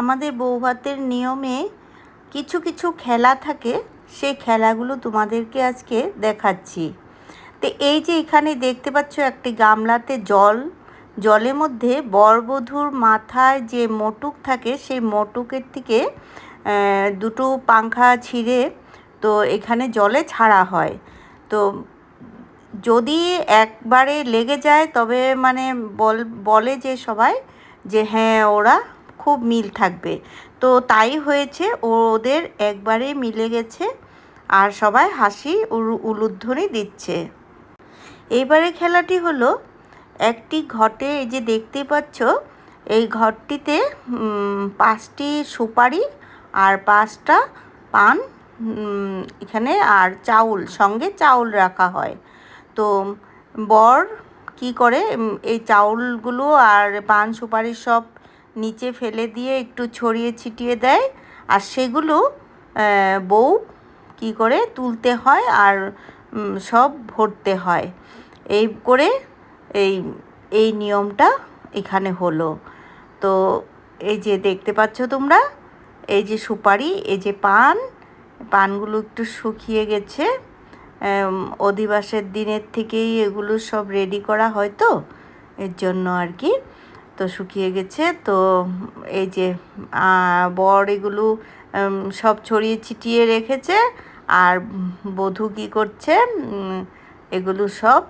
আমাদের বৌভাতের নিয়মে কিছু কিছু খেলা থাকে, সেই খেলাগুলো তোমাদেরকে আজকে দেখাচ্ছি। তো এই যে এখানে দেখতে পাচ্ছ একটি গামলাতে জল, জলের মধ্যে বরবধূর মাথায় যে মোটুক থাকে, সেই মোটুকের থেকে দুটো পাংখা ছিঁড়ে তো এখানে জলে ছাড়া হয়। তো যদি একবারে লেগে যায়, তবে মানে বল, বলে যে সবাই যে হ্যাঁ ওরা খুব মিল থাকবে। তো তাই হয়েছে, ওদের একবারে মিলে গেছে আর সবাই হাসি উলুধ্বনি দিচ্ছে। এইবারে খেলাটি হলো, একটি ঘটে এই যে দেখতে পাচ্ছ, এই ঘরটিতে পাঁচটি সুপারি আর পাঁচটা পান এখানে আর চাউল, সঙ্গে চাউল রাখা হয়। তো বর কি করে এই চাউলগুলো আর পান সুপারি সব নিচে ফেলে দিয়ে একটু ছড়িয়ে ছিটিয়ে দেয়। আর সেগুলো বউ কি করে তুলতে হয় আর সব ভরতে হয়। এই করে এই এই নিয়মটা এখানে হলো। তো এই যে দেখতে পাচ্ছ তোমরা, এই যে সুপারি, এই যে পান, পানগুলো একটু শুকিয়ে গেছে। অধিবাসের দিনের থেকেই এগুলো সব রেডি করা হয় তো, এর জন্য আর কি। তো শুকিয়ে গেছে। তো এই যে বর এগুলো সব ছড়িয়ে ছিটিয়ে রেখেছে। আর বধূ কী করছে? এগুলো সব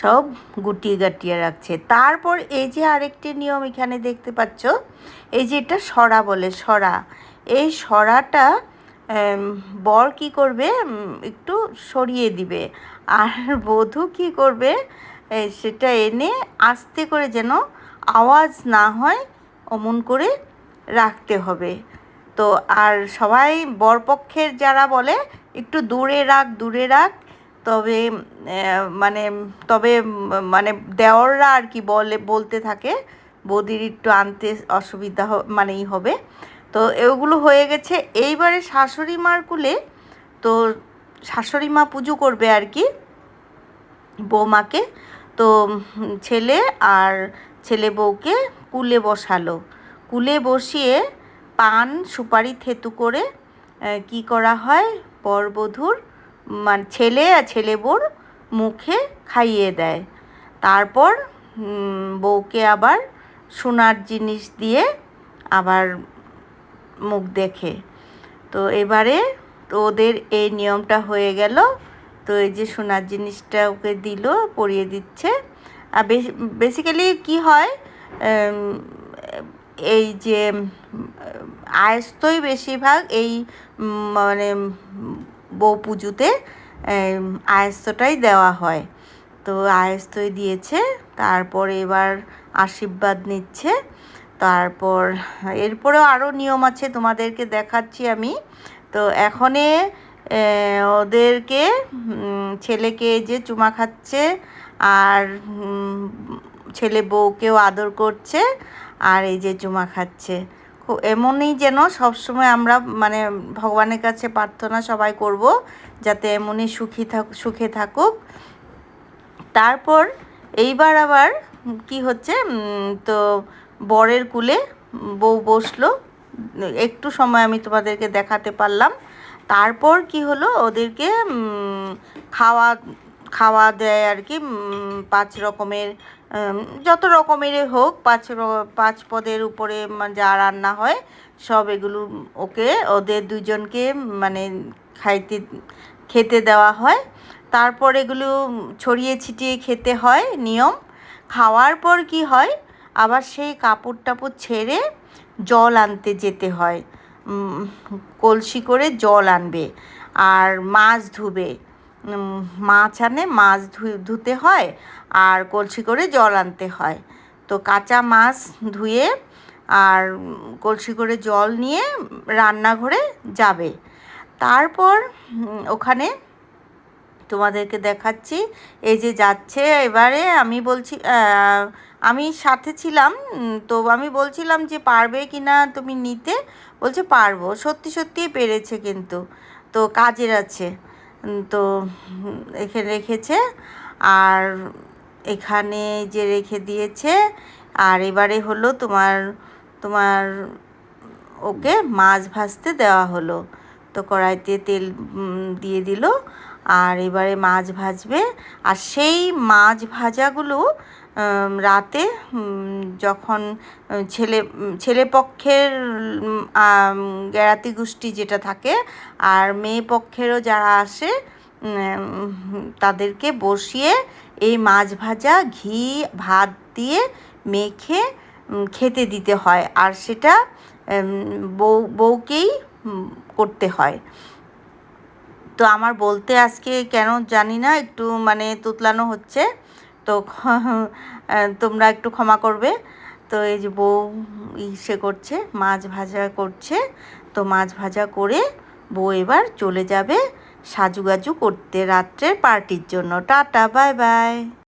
সব গুটিয়ে গাটিয়ে রাখছে। তারপর এই যে আরেকটি নিয়ম এখানে দেখতে পাচ্ছ, এই যে এটা সরা বলে, সরা। এই সরাটা বর কি করবে? একটু সরিয়ে দিবে। আর বধূ কি করবে? সেটা এনে আস্তে করে যেন আওয়াজ না হয়, অমন করে রাখতে হবে। তো আর সবাই বরপক্ষের যারা বলে, একটু দূরে রাখ দূরে রাখ। তবে মানে তবে মানে দেওররা আর কি বলে, বলতে থাকে, বৌদির একটু আনতে অসুবিধা মানেই হবে। তো এগুলো হয়ে গেছে। এইবারে শাশুড়ি মার কুলে, তো শাশুড়ি মা পুজো করবে আর কি, বৌমাকে। তো ছেলে আর ছেলে বউকে কুলে বসালো। কুলে বসিয়ে পান, সুপারি, থেতু করে কি করা হয়? বরবধূর মানে ছেলে আর ছেলে বউর মুখে খাইয়ে দেয়। তারপর বউকে আবার সোনার জিনিস দিয়ে আবার মুখ দেখে। তো এবারে তো ওদের এই নিয়মটা হয়ে গেল। তো এই যে সোনার জিনিসটা ওকে দিল, পরিয়ে দিচ্ছে। আর বেসিক্যালি কি হয় এই যে আয়স্তই বেশিরভাগ এই মানে বউ পুজোতে আয়স্তটাই দেওয়া হয়। তো আয়স্তই দিয়েছে, তারপর এবার আশীর্বাদ নিচ্ছে। তারপর, এরপরেও আরও নিয়ম আছে তোমাদেরকে দেখাচ্ছি আমি। তো এখনে ওদেরকে ছেলেকে যে চুমা খাচ্ছে আর ছেলে বউকেও আদর করছে আর এই যে চুমা খাচ্ছে। খুব এমনই যেন সবসময় আমরা মানে ভগবানের কাছে প্রার্থনা সবাই করব যাতে এমনই সুখী থাক, সুখে থাকুক। তারপর এইবার আবার কি হচ্ছে তো বরের কুলে বউ বসল। একটু সময় আমি তোমাদেরকে দেখাতে পারলাম। তারপর কি হলো? ওদেরকে খাওয়া খাওয়া দেয় আর কি পাঁচ রকমের যত রকমেরই হোক, পাঁচ পাঁচ পদের উপরে যা রান্না হয়, সব এগুলো ওকে, ওদের দুজনকে মানে খাইতে, খেতে দেওয়া হয়। তারপর এগুলো ছড়িয়ে ছিটিয়ে খেতে হয়, নিয়ম। খাওয়ার পর কি হয়? আবার সেই কাপড় টাপড় ছেড়ে জল আনতে যেতে হয়। কলসি করে জল আনবে আর মাছ ধুবে। মাছ আনে, মাছ ধুতে হয় আর কলসি করে জল আনতে হয়। তো কাঁচা মাছ ধুয়ে আর কলসি করে জল নিয়ে রান্নাঘরে যাবে। তারপর ওখানে তোমাদেরকে দেখাচ্ছি। এই যে যাচ্ছে, এবারে আমি বলছি আমি সাথে ছিলাম তো আমি বলছিলাম যে পারবে কি না তুমি নিতে। বলছে, পারব। সত্যি সত্যিই পেরেছে কিন্তু। তো কাজের আছে। তো এখানে রেখেছে। আর এখানে যে রেখে দিয়েছে। আর এবারে হলো তোমার তোমার ওকে মাছ ভাজতে দেওয়া হলো। তো কড়াইতে তেল দিয়ে দিল। আর এবারে মাছ ভাজবে। আর সেই মাছ ভাজাগুলো রাতে যখন ছেলে ছেলে পক্ষের জ্ঞাতি গোষ্ঠী যেটা থাকে, আর মেয়ে পক্ষেরও যারা আসে তাদেরকে বসিয়ে এই মাছ ভাজা ঘি, ভাত দিয়ে মেখে খেতে দিতে হয়। আর সেটা বউ, বউকেই করতে হয়। তো আমার বলতে আজকে কেন জানি না, একটু মানে তুতলানো হচ্ছে। তো তোমরা একটু ক্ষমা করবে। তো এই যে বউ ইসে করছে, মাছ ভাজা করছে। তো মাছ ভাজা করে বউ এবার চলে যাবে সাজুগাজু করতে রাত্রের পার্টির জন্য। Tata, bye bye.